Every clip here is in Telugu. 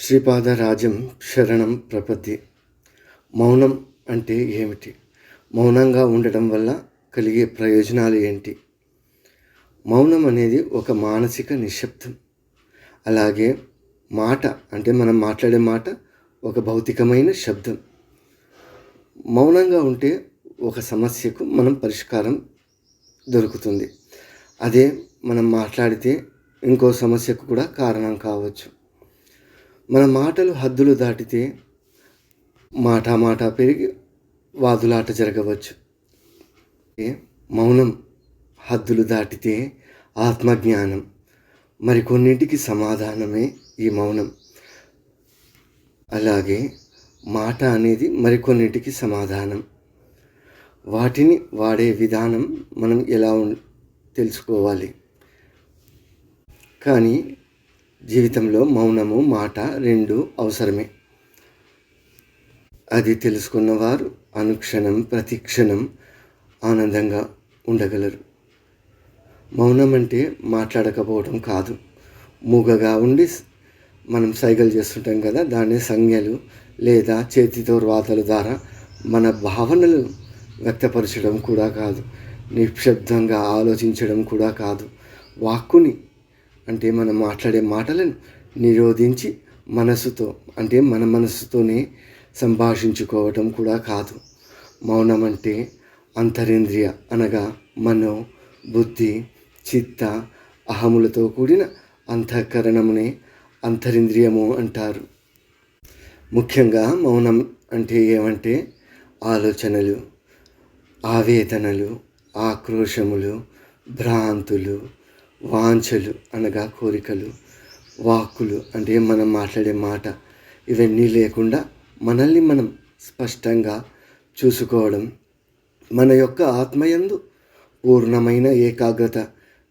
శ్రీపాదరాజం శరణం ప్రపత్తి. మౌనం అంటే ఏమిటి? మౌనంగా ఉండటం వల్ల కలిగే ప్రయోజనాలు ఏంటి? మౌనం అనేది ఒక మానసిక నిశ్శబ్దం. అలాగే మాట అంటే మనం మాట్లాడే మాట ఒక భౌతికమైన శబ్దం. మౌనంగా ఉంటే ఒక సమస్యకు మనం పరిష్కారం దొరుకుతుంది. అదే మనం మాట్లాడితే ఇంకో సమస్యకు కూడా కారణం కావచ్చు. మన మాటలు హద్దులు దాటితే మాట మాట పెరిగి వాదులాట జరగవచ్చు. మౌనం హద్దులు దాటితే ఆత్మజ్ఞానం మరికొన్నింటికి సమాధానమే ఈ మౌనం. అలాగే మాట అనేది మరికొన్నింటికి సమాధానం. వాటిని వాడే విధానం మనం ఎలా తెలుసుకోవాలి. కానీ జీవితంలో మౌనము మాట రెండు అవసరమే. అది తెలుసుకున్నవారు అనుక్షణం ప్రతిక్షణం ఆనందంగా ఉండగలరు. మౌనం అంటే మాట్లాడకపోవడం కాదు. మూగగా ఉండి మనం సైగలు చేస్తుంటాం కదా దాన్ని సంజ్ఞలు లేదా చేతితో రాతల ద్వారా మన భావనలు వ్యక్తపరచడం కూడా కాదు. నిశ్శబ్దంగా ఆలోచించడం కూడా కాదు. వాక్కుని అంటే మనం మాట్లాడే మాటలను నిరోధించి మనసుతో అంటే మన మనసుతోనే సంభాషించుకోవటం కూడా కాదు. మౌనం అంటే అంతరింద్రియ అనగా మనో బుద్ధి చిత్త అహములతో కూడిన అంతఃకరణమునే అంతరింద్రియము అంటారు. ముఖ్యంగా మౌనం అంటే ఏమంటే ఆలోచనలు ఆవేదనలు ఆక్రోశములు భ్రాంతులు వాంఛలు అనగా కోరికలు వాక్కులు అంటే మనం మాట్లాడే మాట. ఇవన్నీ లేకుండా మనల్ని మనం స్పష్టంగా చూసుకోవడం మన యొక్క ఆత్మయందు పూర్ణమైన ఏకాగ్రత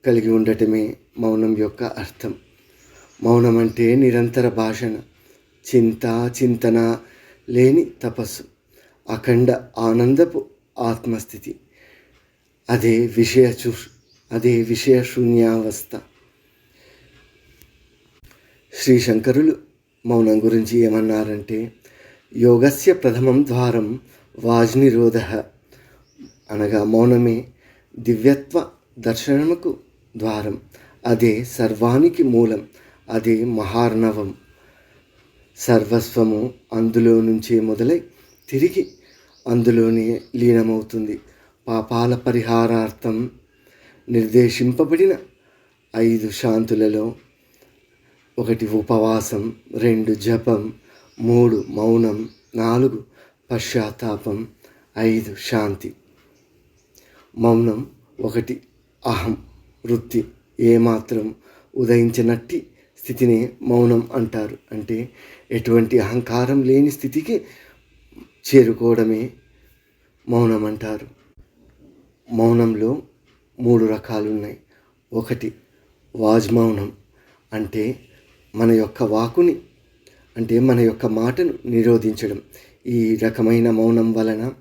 కలిగి ఉండటమే మౌనం యొక్క అర్థం. మౌనం అంటే నిరంతర భాషణ చింత చింతన లేని తపస్సు అఖండ ఆనందపు ఆత్మస్థితి. అదే విషయ చూ అదే విషయశూన్యావస్థ శ్రీ శంకరులు మౌనం గురించి ఏమన్నారంటే యోగస్య ప్రథమం ద్వారం వాజ్నిరోధ. అనగా మౌనమే దివ్యత్వ దర్శనముకు ద్వారం. అదే సర్వానికి మూలం అదే మహార్ణవం. సర్వస్వము అందులో నుంచే మొదలై తిరిగి అందులోనే లీనమవుతుంది. పాపాల పరిహారార్థం నిర్దేశింపబడిన ఐదు శాంతులలో ఒకటి ఉపవాసం రెండు జపం మూడు మౌనం నాలుగు పశ్చాత్తాపం ఐదు శాంతి. మౌనం ఒకటి అహం వృత్తి ఏమాత్రం ఉదయించినట్టి స్థితిని మౌనం అంటారు. అంటే ఎటువంటి అహంకారం లేని స్థితికి చేరుకోవడమే మౌనం అంటారు. మౌనంలో మూడు రకాలు ఉన్నాయి ఒకటి వాజ్మౌనం అంటే మన యొక్క వాకుని అంటే మన యొక్క మాటను నిరోధించడం. ఈ రకమైన మౌనం వలన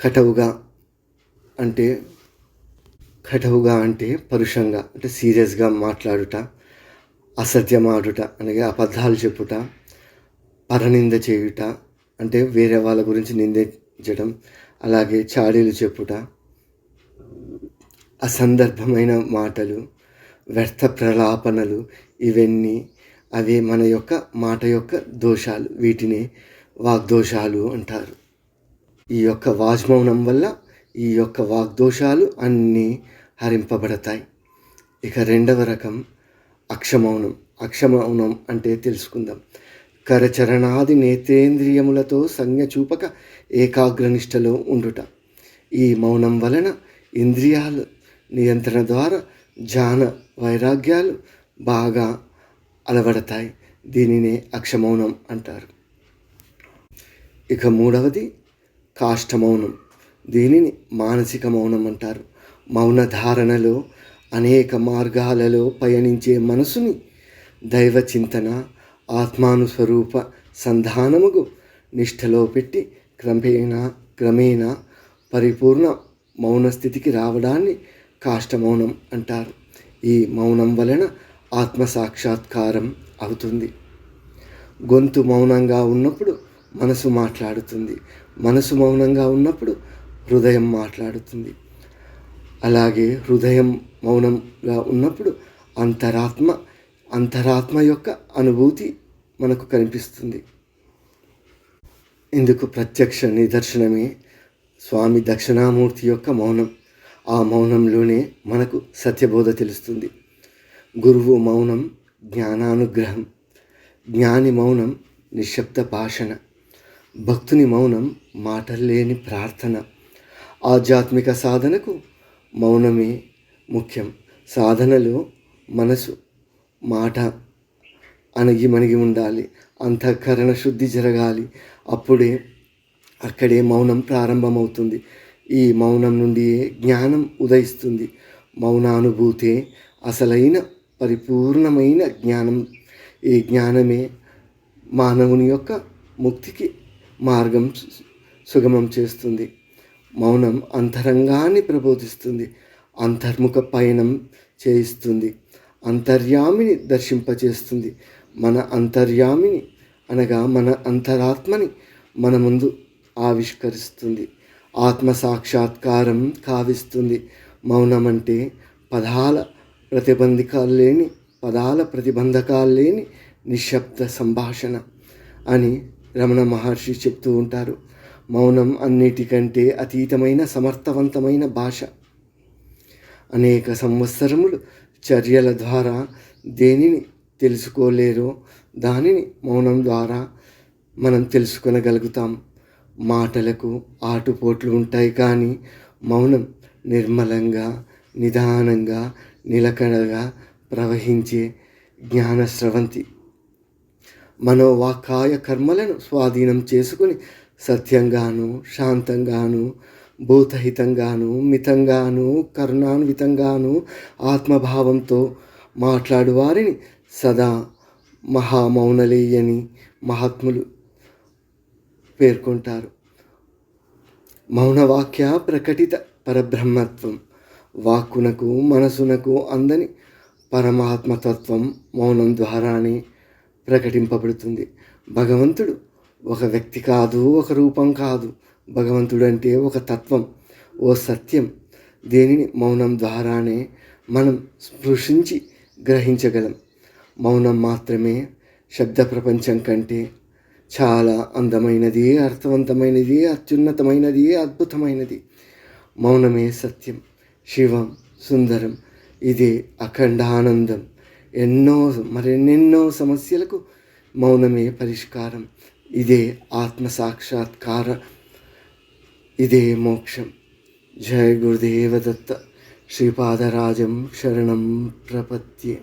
కటవుగా అంటే కటవుగా అంటే పరుషంగా అంటే సీరియస్గా మాట్లాడుట అసత్యమాడుట అనగా అబద్ధాలు చెప్పుట పరనింద చేయుట అంటే వేరే వాళ్ళ గురించి నిందించడం అలాగే చాడీలు చెప్పుట అసందర్భమైన మాటలు వ్యర్థ ప్రలాపనలు ఇవన్నీ అవే మన యొక్క మాట యొక్క దోషాలు. వీటిని వాగ్దోషాలు అంటారు. ఈ యొక్క వాజ్మౌనం వల్ల ఈ యొక్క వాగ్దోషాలు అన్నీ హరింపబడతాయి. ఇక రెండవ రకం అక్షమౌనం. అక్షమౌనం అంటే తెలుసుకుందాం. కరచరణాది నేత్రేంద్రియములతో సంజ్ఞ చూపక ఏకాగ్రనిష్టలో ఉండుట. ఈ మౌనం వలన ఇంద్రియాలు నియంత్రణ ద్వారా జాన వైరాగ్యాలు బాగా అలవడతాయి. దీనినే అక్షమౌనం అంటారు. ఇక మూడవది కాష్టమౌనం. దీనిని మానసిక మౌనం అంటారు. మౌన ధారణలో అనేక మార్గాలలో పయనించే మనసుని దైవ చింతన ఆత్మానుస్వరూప సంధానముకు నిష్ఠలో పెట్టి క్రమేణా క్రమేణా పరిపూర్ణ మౌన స్థితికి రావడాన్ని కాష్టమౌనం అంటారు. ఈ మౌనం వలన ఆత్మ సాక్షాత్కారం అవుతుంది. గొంతు మౌనంగా ఉన్నప్పుడు మనసు మాట్లాడుతుంది. మనసు మౌనంగా ఉన్నప్పుడు హృదయం మాట్లాడుతుంది. అలాగే హృదయం మౌనంగా ఉన్నప్పుడు అంతరాత్మ అంతరాత్మ యొక్క అనుభూతి మనకు కనిపిస్తుంది. ఇందుకు ప్రత్యక్ష నిదర్శనమే స్వామి దక్షిణామూర్తి యొక్క మౌనం. ఆ మౌనంలోనే మనకు సత్యబోధ తెలుస్తుంది. గురువు మౌనం జ్ఞానానుగ్రహం. జ్ఞాని మౌనం నిశ్శబ్ద భాషణ. భక్తుని మౌనం మాటల్లేని ప్రార్థన. ఆధ్యాత్మిక సాధనకు మౌనమే ముఖ్యం. సాధనలో మనసు మాట అణగి మణిగి ఉండాలి. అంతఃకరణ శుద్ధి జరగాలి. అప్పుడే అక్కడే మౌనం ప్రారంభమవుతుంది. ఈ మౌనం నుండి జ్ఞానం ఉదయిస్తుంది. మౌనానుభూతే అసలైన పరిపూర్ణమైన జ్ఞానం. ఈ జ్ఞానమే మానవుని యొక్క ముక్తికి మార్గం సుగమం చేస్తుంది. మౌనం అంతరంగాన్ని ప్రబోధిస్తుంది. అంతర్ముఖ పయనం చేయిస్తుంది. అంతర్యామిని దర్శింపచేస్తుంది. మన అంతర్యామిని అనగా మన అంతరాత్మని మన ముందు ఆవిష్కరిస్తుంది. ఆత్మ సాక్షాత్కారం కావిస్తుంది. మౌనం అంటే పదాల ప్రతిబంధకాలు లేని పదాల ప్రతిబంధకాలు లేని నిశ్శబ్ద సంభాషణ అని రమణ మహర్షి చెప్తూ ఉంటారు. మౌనం అన్నిటికంటే అతీతమైన సమర్థవంతమైన భాష. అనేక సంవత్సరములు చర్యల ద్వారా దేనిని తెలుసుకోలేరో దానిని మౌనం ద్వారా మనం తెలుసుకొనగలుగుతాం. మాటలకు ఆటుపోట్లు ఉంటాయి కానీ మౌనం నిర్మలంగా నిదానంగా నిలకడగా ప్రవహించే జ్ఞాన స్రవంతి మనోవాకాయ కర్మలను స్వాధీనం చేసుకుని సత్యంగాను శాంతంగాను భూతహితంగాను మితంగాను కరుణాన్వితంగాను ఆత్మభావంతో మాట్లాడువారిని సదా మహామౌనలేయని మహాత్ములు. పేర్కొంటారు. మౌనవాక్య ప్రకటిత పరబ్రహ్మత్వం వాక్కునకు మనసునకు అందని పరమాత్మతత్వం మౌనం ద్వారానే ప్రకటింపబడుతుంది. భగవంతుడు ఒక వ్యక్తి కాదు ఒక రూపం కాదు. భగవంతుడు అంటే ఒక తత్వం ఓ సత్యం. దేనిని మౌనం ద్వారానే మనం స్పృశించి గ్రహించగలం. మౌనం మాత్రమే శబ్ద ప్రపంచం కంటే చాలా అందమైనది అర్థవంతమైనది అత్యున్నతమైనది అద్భుతమైనది. మౌనమే సత్యం శివం సుందరం ఇదే అఖండ ఆనందం ఎన్నో మరెన్నెన్నో సమస్యలకు మౌనమే పరిష్కారం. ఇదే ఆత్మ సాక్షాత్కార ఇదే మోక్షం. జయ గురుదేవదత్త. శ్రీపాదరాజం శరణం ప్రపత్యే